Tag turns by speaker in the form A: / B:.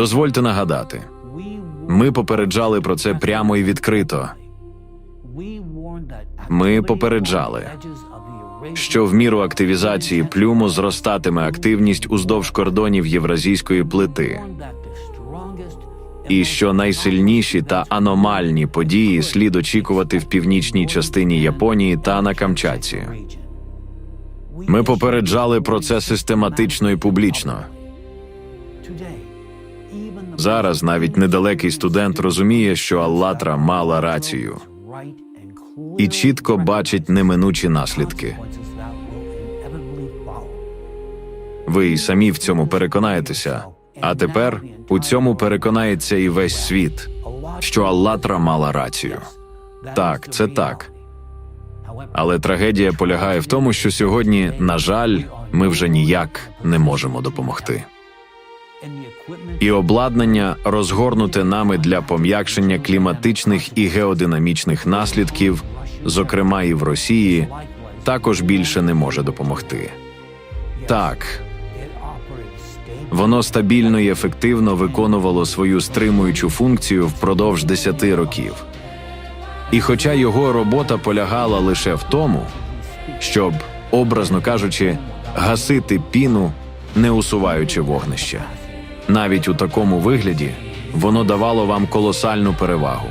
A: Дозвольте нагадати, ми попереджали про це прямо і відкрито.
B: Ми попереджали,
A: що в міру активізації плюму зростатиме активність уздовж кордонів євразійської плити, і що найсильніші та аномальні події слід очікувати в північній частині Японії та на Камчатці. Ми попереджали про це систематично і публічно. Зараз навіть недалекий студент розуміє, що Аллатра мала рацію і чітко бачить неминучі наслідки. Ви й самі в цьому переконаєтеся. А тепер у цьому переконається і весь світ, що Аллатра мала рацію. Так, це так. Але трагедія полягає в тому, що сьогодні, на жаль, ми вже ніяк не можемо допомогти. І обладнання, розгорнуте нами для пом'якшення кліматичних і геодинамічних наслідків, зокрема і в Росії, також більше не може допомогти. Так, воно стабільно і ефективно виконувало свою стримуючу функцію впродовж 10 років. І хоча його робота полягала лише в тому, щоб, образно кажучи, гасити піну, не усуваючи вогнище. Навіть у такому вигляді воно давало вам колосальну перевагу.